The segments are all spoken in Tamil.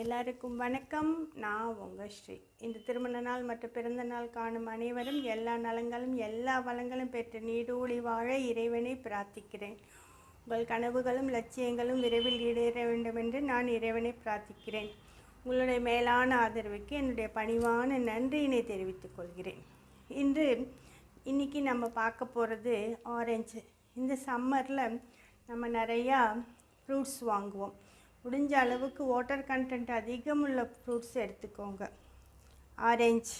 எல்லாருக்கும் வணக்கம். நான் உங்கள் ஸ்ரீ. இந்த திருமண நாள் மற்றும் பிறந்த நாள் காணும் அனைவரும் எல்லா நலங்களும் எல்லா வளங்களும் பெற்று நீடூழி வாழ இறைவனை பிரார்த்திக்கிறேன். உங்கள் கனவுகளும் லட்சியங்களும் விரைவில் ஈடேற வேண்டும் என்று நான் இறைவனை பிரார்த்திக்கிறேன். உங்களுடைய மேலான ஆதரவுக்கு என்னுடைய பணிவான நன்றியினை தெரிவித்துக் கொள்கிறேன். இன்று இன்னைக்கு நம்ம பார்க்க போகிறது ஆரஞ்சு இந்த சம்மரில் நம்ம நிறையா ஃப்ரூட்ஸ் வாங்குவோம். முடிஞ்ச அளவுக்கு வாட்டர் கண்டென்ட் அதிகம் உள்ள ஃப்ரூட்ஸ் எடுத்துக்கோங்க. ஆரஞ்சு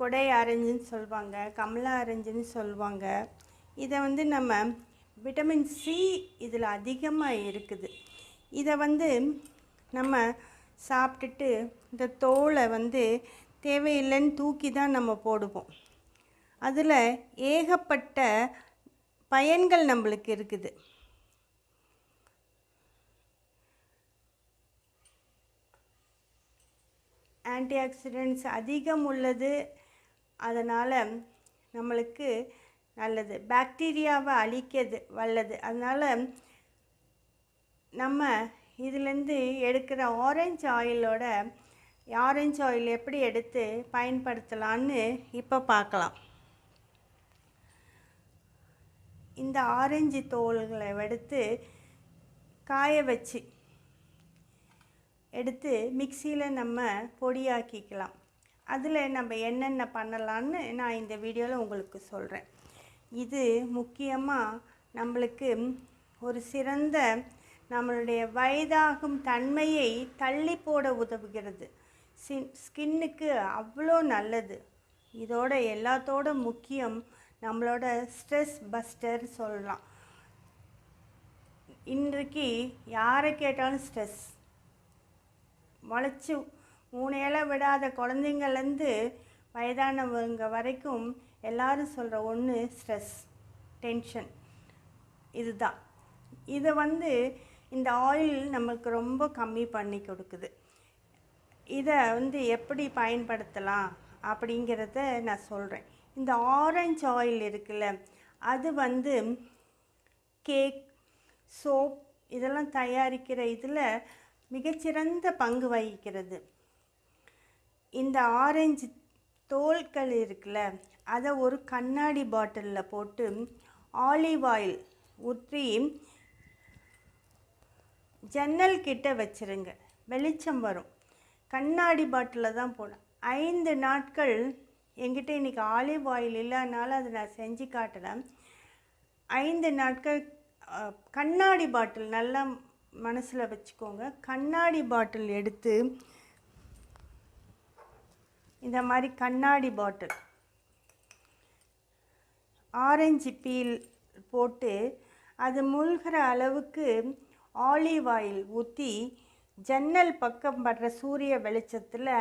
கொடை ஆரஞ்சுன்னு சொல்லுவாங்க கமலா ஆரஞ்சுன்னு சொல்லுவாங்க இதை வந்து நம்ம விட்டமின் சி இதில் அதிகமாக இருக்குது. இதை வந்து நம்ம சாப்பிட்டுட்டு இந்த தோலை வந்து தேவையில்லைன்னு தூக்கி தான் நம்ம போடுவோம். அதில் ஏகப்பட்ட பயன்கள் நம்மளுக்கு இருக்குது. ஆன்டி ஆக்சிடென்ட்ஸ் அதிகம் உள்ளது. அதனால் நம்மளுக்கு நல்லது. பாக்டீரியாவை அழிக்கிறது வல்லது. அதனால் நம்ம இதுலேருந்து எடுக்கிற ஆரஞ்சு ஆயிலோட ஆரஞ்சு ஆயில் எப்படி எடுத்து பயன்படுத்தலான்னு இப்போ பார்க்கலாம். இந்த ஆரஞ்சு தோல்களை எடுத்து காய வச்சு எடுத்து மிக்சியில் நம்ம பொடியாக்கிக்கலாம். அதில் நம்ம என்னென்ன பண்ணலான்னு நான் இந்த வீடியோவில் உங்களுக்கு சொல்கிறேன் இது முக்கியமாக நம்மளுக்கு ஒரு சிறந்த நம்மளுடைய வயதாகும் தன்மையை தள்ளி போட உதவுகிறது. சின் ஸ்கின்னுக்கு அவ்வளோ நல்லது. இதோட எல்லாத்தோட முக்கியம் நம்மளோட ஸ்ட்ரெஸ் பஸ்டர் சொல்லலாம். இன்றைக்கு யாரை கேட்டாலும் ஸ்ட்ரெஸ். முளைச்சி மூணு இலை விடாத குழந்தைங்கள்லேருந்து வயதானவங்க வரைக்கும் எல்லாரும் சொல்கிற ஒன்று ஸ்ட்ரெஸ் டென்ஷன் இதுதான். இதை வந்து இந்த ஆயில் நம்மளுக்கு ரொம்ப கம்மி பண்ணி கொடுக்குது. இதை வந்து எப்படி பயன்படுத்தலாம் அப்படிங்கிறத நான் சொல்கிறேன். இந்த ஆரஞ்சு ஆயில் இருக்குல்ல அது வந்து கேக் சோப் இதெல்லாம் தயாரிக்கிற இதில் மிகச்சிறந்த பங்கு வகிக்கிறது. இந்த ஆரஞ்சு தோல்கள் இருக்குல்ல அதை ஒரு கண்ணாடி பாட்டிலில் போட்டு ஆலிவ் ஆயில் ஊற்றி ஜன்னல் கிட்ட வச்சிருங்க. வெளிச்சம் வரும். கண்ணாடி பாட்டிலில் தான் போடணும். ஐந்து நாட்கள் என்கிட்ட இன்றைக்கி ஆலிவ் ஆயில் இல்லைனால அதை நான் செஞ்சு காட்டினேன் ஐந்து நாட்கள் கண்ணாடி பாட்டில் நல்லா மனசில் வச்சுக்கோங்க. கண்ணாடி பாட்டில் எடுத்து இந்த மாதிரி கண்ணாடி பாட்டில் ஆரஞ்சு பீல் போட்டு அது முழுகிற அளவுக்கு ஆலிவ் ஆயில் ஊற்றி ஜன்னல் பக்கம் படுற சூரிய வெளிச்சத்தில்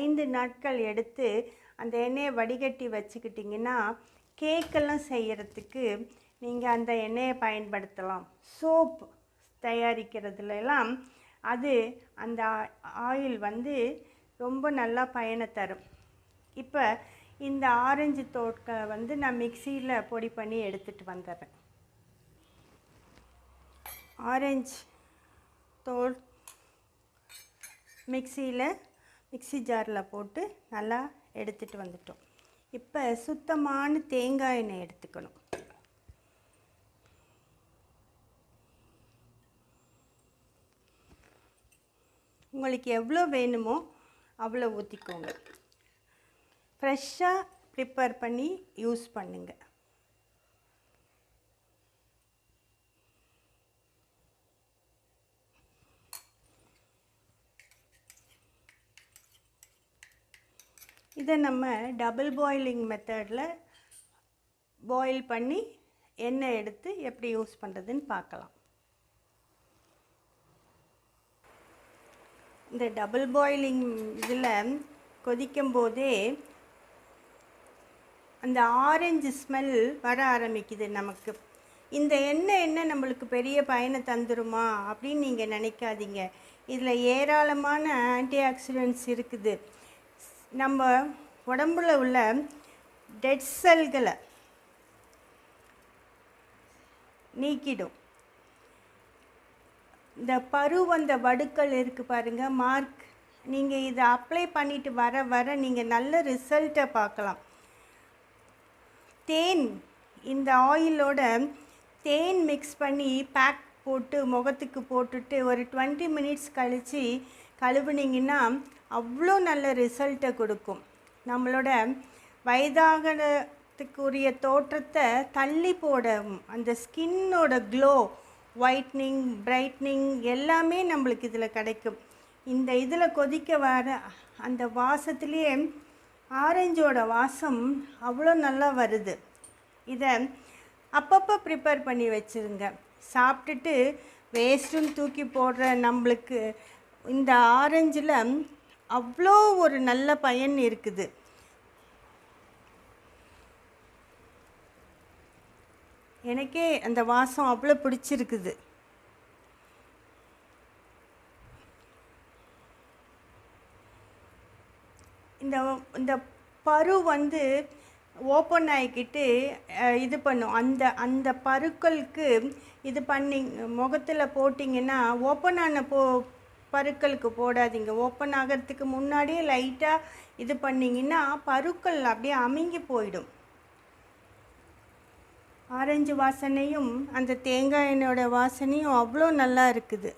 ஐந்து நாட்கள் எடுத்து அந்த எண்ணெயை வடிகட்டி வச்சுக்கிட்டிங்கன்னா கேக்கெல்லாம் செய்கிறதுக்கு நீங்கள் அந்த எண்ணெயை பயன்படுத்தலாம். சோப் தயாரிக்கிறதுலலாம் அது அந்த ஆயில் வந்து ரொம்ப நல்லா பயனை தரும். இப்போ இந்த ஆரஞ்சு தோட்க வந்து நான் மிக்சியில் பொடி பண்ணி எடுத்துகிட்டு வந்துடுறேன் ஆரஞ்சு தோல் மிக்சியில் மிக்சி ஜாரில் போட்டு நல்லா எடுத்துகிட்டு வந்துட்டோம். இப்போ சுத்தமான தேங்காய் எண்ணெய் எடுத்துக்கணும். உங்களுக்கு எவ்வளோ வேணுமோ அவ்வளோ ஊற்றிக்கோங்க. ஃப்ரெஷ்ஷாக ப்ரிப்பேர் பண்ணி யூஸ் பண்ணுங்க. இதை நம்ம டபுள் பாயிலிங் மெத்தடில் பாயில் பண்ணி எண்ணெய் எடுத்து எப்படி யூஸ் பண்ணுறதுன்னு பார்க்கலாம். இந்த டபுள் பாயிலிங் இதில் கொதிக்கும் போதே அந்த ஆரஞ்சு ஸ்மெல் வர ஆரம்பிக்குது நமக்கு. இந்த எண்ணெய் என்ன நம்மளுக்கு பெரிய பயனை தந்துருமா அப்படின்னு நீங்கள் நினைக்காதீங்க. இதில் ஏராளமான ஆன்டி ஆக்சிடென்ட்ஸ் இருக்குது. நம்ம உடம்புல உள்ள டெட் செல்களை நீக்கிடும். இந்த பரு வந்த வடுக்கள் இருக்குது பாருங்கள் மார்க் நீங்கள் இதை அப்ளை பண்ணிட்டு வர வர நீங்கள் நல்ல ரிசல்ட்டை பார்க்கலாம். தேன் இந்த ஆயிலோட தேன் மிக்ஸ் பண்ணி பேக் போட்டு முகத்துக்கு போட்டுட்டு ஒரு டுவெண்ட்டி மினிட்ஸ் கழித்து கழுவுனீங்கன்னா அவ்வளோ நல்ல ரிசல்ட்டை கொடுக்கும். நம்மளோட வயதாகத்துக்குரிய தோற்றத்தை தள்ளி போட அந்த ஸ்கின்னோட க்ளோ ஒயிட்னிங் பிரைட்னிங் எல்லாமே நம்மளுக்கு இதில் கிடைக்கும். இந்த இதில் கொதிக்க வர அந்த வாசத்துலேயே ஆரஞ்சோட வாசம் அவ்வளோ நல்லா வருது. இதை அப்பப்போ ப்ரிப்பேர் பண்ணி வச்சுருங்க. சாப்பிட்டுட்டு வேஸ்ட்டும் தூக்கி போடுற நம்மளுக்கு இந்த ஆரஞ்சில் அவ்வளோ ஒரு நல்ல பயன் இருக்குது. எனக்கே அந்த வாசம் அவ்வளோ பிடிச்சிருக்குது. இந்த இந்த பரு வந்து ஓப்பன் ஆகிக்கிட்டு இது பண்ணும். அந்த அந்த பருக்களுக்கு இது பண்ணி முகத்தில் போட்டிங்கன்னா ஓப்பன் ஆன போ பருக்களுக்கு போடாதீங்க. ஓப்பன் ஆகிறதுக்கு முன்னாடியே லைட்டாக இது பண்ணிங்கன்னா பருக்கள் அப்படியே அமுங்கி போயிடும். ஆரஞ்சு வாசனையும் அந்த தேங்காய் எண்ணெயோட வாசனையும் அவ்வளோ நல்லா இருக்குது.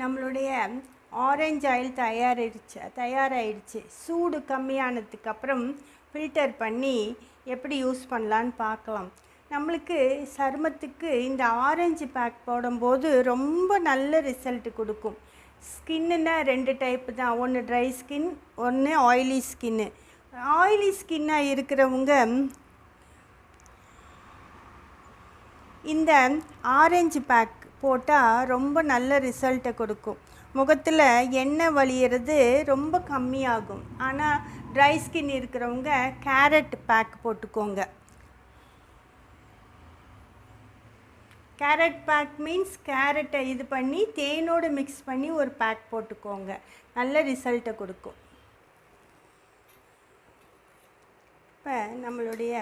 நம்மளுடைய ஆரஞ்சு ஆயில் தயாரிடுச்சு தயாராகிடுச்சு சூடு கம்மியானதுக்கு அப்புறம் ஃபில்டர் பண்ணி எப்படி யூஸ் பண்ணலான்னு பார்க்கலாம். நம்மளுக்கு சருமத்துக்கு இந்த ஆரஞ்சு பேக் போடும்போது ரொம்ப நல்ல ரிசல்ட் கொடுக்கும். ஸ்கின்னுனா ரெண்டு டைப்பு தான். ஒன்று ட்ரை ஸ்கின் ஒன்று ஆயிலி ஸ்கின்னு ஆயிலி ஸ்கின்னாக இருக்கிறவங்க இந்த ஆரஞ்சு பேக் போட்டால் ரொம்ப நல்ல ரிசல்ட்டை கொடுக்கும். முகத்தில் எண்ணெய் வழியிறது ரொம்ப கம்மியாகும். ஆனால் ட்ரை ஸ்கின் இருக்கிறவங்க கேரட் பேக் போட்டுக்கோங்க. கேரட் பேக் மீன்ஸ் கேரட்டை இது பண்ணி தேனோடு மிக்ஸ் பண்ணி ஒரு பேக் போட்டுக்கோங்க. நல்ல ரிசல்ட்டை கொடுக்கும். இப்போ நம்மளுடைய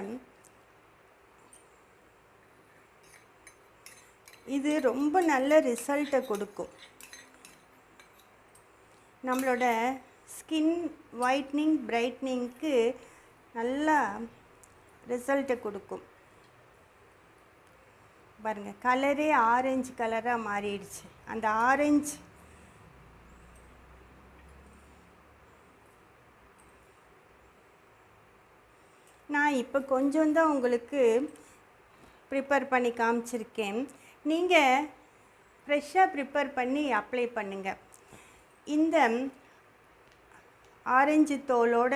இது ரொம்ப நல்ல ரிசல்ட்டை கொடுக்கும். நம்மளோட ஸ்கின் ஒயிட்னிங் பிரைட்னிங்க்கு நல்லா ரிசல்ட்டை கொடுக்கும். பாருங்கள் கலரே ஆரஞ்சு கலராக மாறிடுச்சு. அந்த ஆரஞ்சு நான் இப்போ கொஞ்சம் தான் உங்களுக்கு ப்ரிப்பேர் பண்ணி காமிச்சிருக்கேன். நீங்கள் ஃப்ரெஷ்ஷாக ப்ரிப்பேர் பண்ணி அப்ளை பண்ணுங்கள் இந்த ஆரஞ்சு தோலோட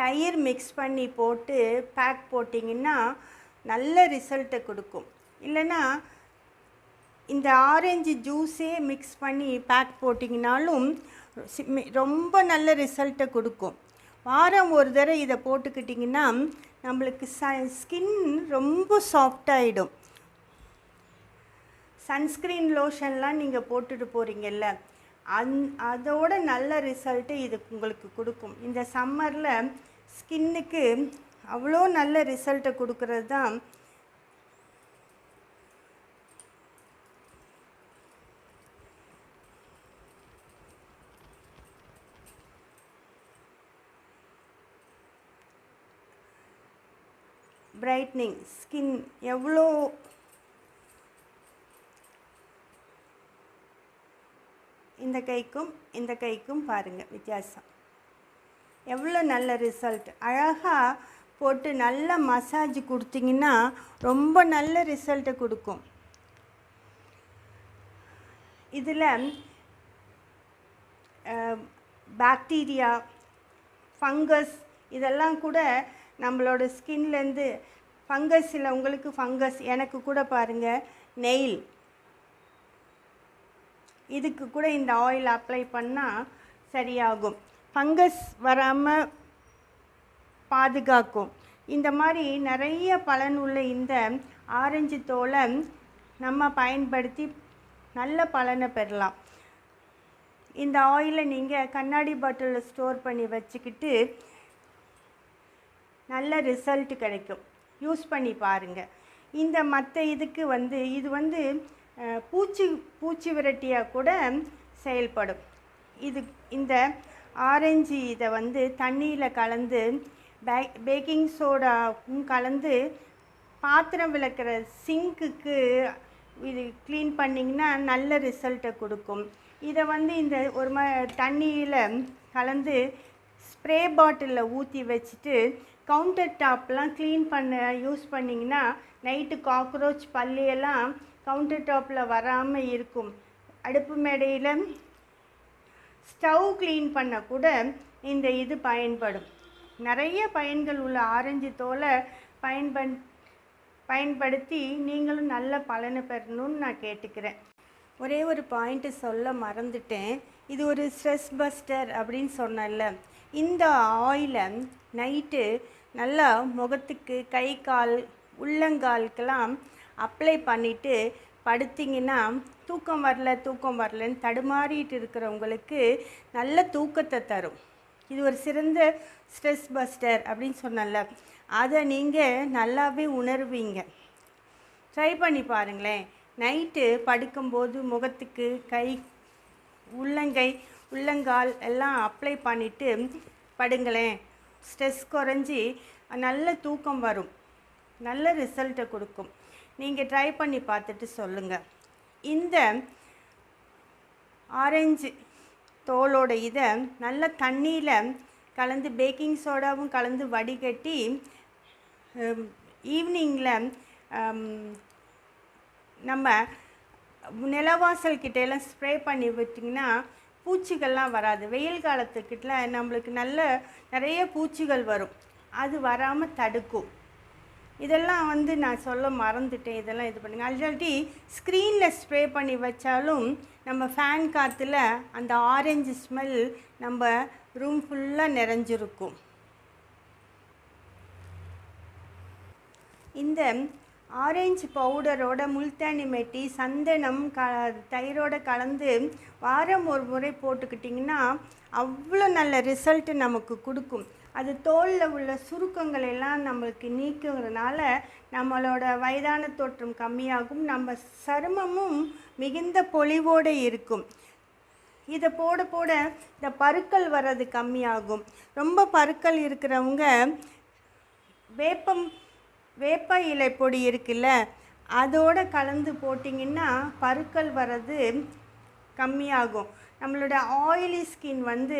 தயிர் மிக்ஸ் பண்ணி போட்டு பேக் போட்டிங்கன்னா நல்ல ரிசல்ட்டை கொடுக்கும். இல்லைன்னா இந்த ஆரஞ்சு ஜூஸே மிக்ஸ் பண்ணி பேக் போட்டிங்கனாலும் ரொம்ப நல்ல ரிசல்ட்டை கொடுக்கும். வாரம் ஒரு தடவை இதை போட்டுக்கிட்டிங்கன்னா நம்மளுக்கு ச ஸ்கின் ரொம்ப சாஃப்டாகிடும் சன்ஸ்க்ரீன் லோஷன்லாம் நீங்கள் போட்டுட்டு போகிறீங்கல்ல அந் அதோட நல்ல ரிசல்ட்டு இது உங்களுக்கு கொடுக்கும். இந்த சம்மரில் ஸ்கின்னுக்கு அவ்வளோ நல்ல ரிசல்ட்டை கொடுக்கறது தான் பிரைட்னிங் ஸ்கின் எவ்வளோ இந்த கைக்கும் இந்த கைக்கும் பாருங்கள் வித்தியாசம். எவ்வளோ நல்ல ரிசல்ட் அழகாக போட்டு நல்ல மசாஜ் கொடுத்தீங்கன்னா ரொம்ப நல்ல ரிசல்ட்டை கொடுக்கும். இதில் பாக்டீரியா ஃபங்கஸ் இதெல்லாம் கூட நம்மளோட ஸ்கின்லேருந்து ஃபங்கஸ் இல்லை உங்களுக்கு ஃபங்கஸ் எனக்கு கூட பாருங்கள் நெயில். இதுக்கு கூட இந்த ஆயில் அப்ளை பண்ணால் சரியாகும். ஃபங்கஸ் வராமல் பாதுகாக்கும். இந்த மாதிரி நிறைய பலன் உள்ள இந்த ஆரஞ்சு தோலை நம்ம பயன்படுத்தி நல்ல பலனை பெறலாம். இந்த ஆயிலை நீங்கள் கண்ணாடி பாட்டிலில் ஸ்டோர் பண்ணி வச்சுக்கிட்டு நல்ல ரிசல்ட் கிடைக்கும். யூஸ் பண்ணி பாருங்கள் இந்த மற்ற இதுக்கு வந்து இது வந்து பூச்சி பூச்சி விரட்டியாக கூட செயல்படும். இது இந்த ஆரஞ்சு இதை வந்து தண்ணியில் கலந்து பே பேக்கிங் சோடாவும் கலந்து பாத்திரம் விளக்குற சிங்க்குக்கு இது க்ளீன் பண்ணிங்கன்னா நல்ல ரிசல்ட்டை கொடுக்கும். இதை வந்து இந்த ஒரு ம தண்ணியில் கலந்து ஸ்ப்ரே பாட்டிலில் ஊற்றி வச்சுட்டு கவுண்டர் டாப்லாம் க்ளீன் பண்ண யூஸ் பண்ணிங்கன்னா நைட்டு காக்ரோச் பல்லியெல்லாம் கவுண்டர் டாப்பில் வராமல் இருக்கும். அடுப்பு மேடையில் ஸ்டவ் க்ளீன் பண்ண கூட இந்த இது பயன்படும். நிறைய பயன்கள் உள்ள ஆரஞ்சு தோலை பயன்பன் பயன்படுத்தி நீங்களும் நல்ல பலனை பெறணும்னு நான் கேட்டுக்கிறேன். ஒரே ஒரு பாயிண்ட்டு சொல்ல மறந்துட்டேன். இது ஒரு ஸ்ட்ரெஸ் பஸ்டர் அப்படின்னு சொன்னேன்ல. இந்த ஆயிலை நைட்டு நல்லா முகத்துக்கு கை கால் உள்ளங்காலுக்கெல்லாம் அப்ளை பண்ணிவிட்டு படுத்திங்கன்னா தூக்கம் வரல தூக்கம் வரலன்னு தடுமாறிட்டு இருக்கிறவங்களுக்கு நல்ல தூக்கத்தை தரும். இது ஒரு சிறந்த ஸ்ட்ரெஸ் பஸ்டர் அப்படின்னு சொன்னேன்ல. அதை நீங்கள் நல்லாவே உணர்வீங்க. ட்ரை பண்ணி பாருங்களேன். நைட்டு படுக்கும்போது முகத்துக்கு கை உள்ளங்கை உள்ளங்கால் எல்லாம் அப்ளை பண்ணிவிட்டு படுங்களேன். ஸ்ட்ரெஸ் குறைஞ்சி நல்ல தூக்கம் வரும். நல்ல ரிசல்ட்டை கொடுக்கும். நீங்கள் ட்ரை பண்ணி பார்த்துட்டு சொல்லுங்கள் இந்த ஆரஞ்சு தோலோட இதை நல்ல தண்ணியில் கலந்து பேக்கிங் சோடாவும் கலந்து வடிகட்டி ஈவினிங்கில் நம்ம நிலவாசல் கிட்ட ஸ்ப்ரே பண்ணி விட்டிங்கன்னா பூச்சிகள்லாம் வராது. வெயில் காலத்துக்கிட்ட நம்மளுக்கு நல்ல நிறைய பூச்சிகள் வரும். அது வராமல் தடுக்கும். இதெல்லாம் வந்து நான் சொல்ல மறந்துட்டேன். இதெல்லாம் இது பண்ணுங்கள் அல்ரெடி ஸ்க்ரீனில் ஸ்ப்ரே பண்ணி வச்சாலும் நம்ம ஃபேன் காற்றுல அந்த ஆரஞ்சு ஸ்மெல் நம்ம ரூம் ஃபுல்லாக நிறைஞ்சிருக்கும். இந்த ஆரஞ்சு பவுடரோட முல்தானி மெட்டி சந்தனம் க தயிரோட கலந்து வாரம் ஒரு முறை போட்டுக்கிட்டிங்கன்னா அவ்வளோ நல்ல ரிசல்ட்டு நமக்கு கொடுக்கும். அது தோலில் உள்ள சுருக்கங்கள் எல்லாம் நம்மளுக்கு நீக்குங்கிறதுனால நம்மளோட வயதான தோற்றம் கம்மியாகும். நம்ம சருமமும் மிகுந்த பொலிவோடு இருக்கும். இதை போட போட இந்த பருக்கள் வர்றது கம்மியாகும். ரொம்ப பருக்கள் இருக்கிறவங்க வேப்பம் வேப்ப இலை பொடி இருக்குல்ல அதோட கலந்து போட்டிங்கன்னா பருக்கள் வர்றது கம்மியாகும். நம்மளோட ஆயிலி ஸ்கின் வந்து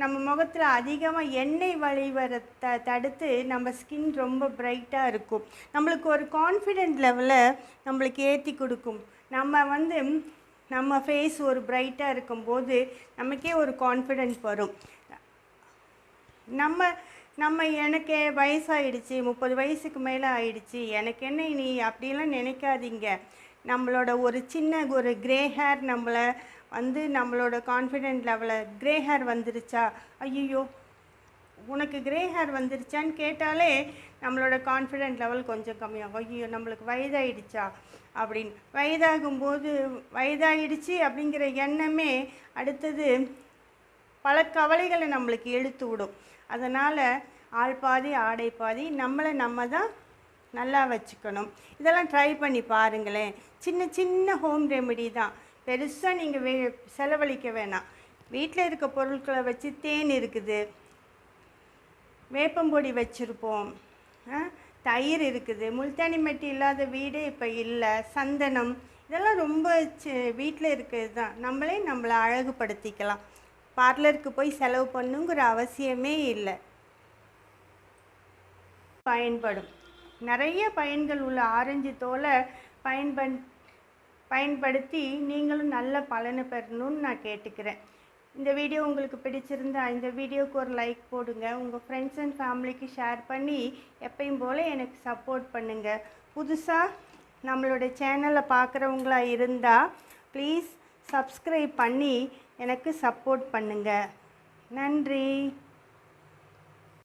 நம்ம முகத்தில் அதிகமாக எண்ணெய் வழிவர த தடுத்து நம்ம ஸ்கின் ரொம்ப பிரைட்டாக இருக்கும். நம்மளுக்கு ஒரு கான்ஃபிடென்ட் லெவலை நம்மளுக்கு ஏற்றி கொடுக்கும். நம்ம வந்து நம்ம ஃபேஸ் ஒரு பிரைட்டாக இருக்கும்போது நமக்கே ஒரு கான்ஃபிடென்ட் வரும். நம்ம நம்ம எனக்கு வயசாகிடுச்சு முப்பது வயசுக்கு மேலே ஆயிடுச்சு. எனக்கு என்ன நீ அப்படிலாம் நினைக்காதீங்க. நம்மளோட ஒரு சின்ன ஒரு கிரே ஹேர் நம்மளை வந்து நம்மளோட கான்ஃபிடென்ட் லெவலில் கிரே ஹேர் வந்துருச்சா? ஐயோ உனக்கு கிரே ஹேர் வந்துருச்சான்னு கேட்டாலே நம்மளோட கான்ஃபிடென்ட் லெவல் கொஞ்சம் கம்மியாகும். ஐயோ நம்மளுக்கு வயதாயிடுச்சா? அப்படின்னு. வயதாகும்போது வயதாகிடுச்சு அப்படிங்கிற எண்ணமே அடுத்தது பல கவலைகளை நம்மளுக்கு எழுத்து விடும். அதனால் ஆள் பாதி ஆடை பாதி நம்மளை நம்ம தான் நல்லா வச்சுக்கணும். இதெல்லாம் ட்ரை பண்ணி பாருங்களேன். சின்ன சின்ன ஹோம் ரெமெடி தான். பெருசாக நீங்கள் வே செலவழிக்க வேணாம். வீட்டில் இருக்க பொருட்களை வச்சு தேன் இருக்குது. வேப்பம்பொடி வச்சுருப்போம். தயிர் இருக்குது. முல்தானி மெட்டி இல்லாத வீடே இப்போ இல்லை. சந்தனம். இதெல்லாம் ரொம்ப வீட்டில் இருக்கிறது தான். நம்மளே நம்மளை அழகுபடுத்திக்கலாம். பார்லருக்கு போய் செலவு பண்ணுங்கிற அவசியமே இல்லை. பயன்படும். நிறைய பயன்கள் உள்ள ஆரஞ்சு தோலை பயன்பன் பயன்படுத்தி நீங்களும் நல்ல பலனை பெறணும்னு நான் கேட்டுக்கிறேன். இந்த வீடியோ உங்களுக்கு பிடிச்சிருந்தா இந்த வீடியோவுக்கு ஒரு லைக் போடுங்க. உங்கள் ஃப்ரெண்ட்ஸ் அண்ட் ஃபேமிலிக்கு ஷேர் பண்ணி எப்பயும் போல் எனக்கு சப்போர்ட் பண்ணுங்கள் புதுசாக நம்மளோட சேனலை பார்க்குறவங்களா இருந்தால் ப்ளீஸ் சப்ஸ்கிரைப் பண்ணி எனக்கு சப்போர்ட் பண்ணுங்கள் நன்றி.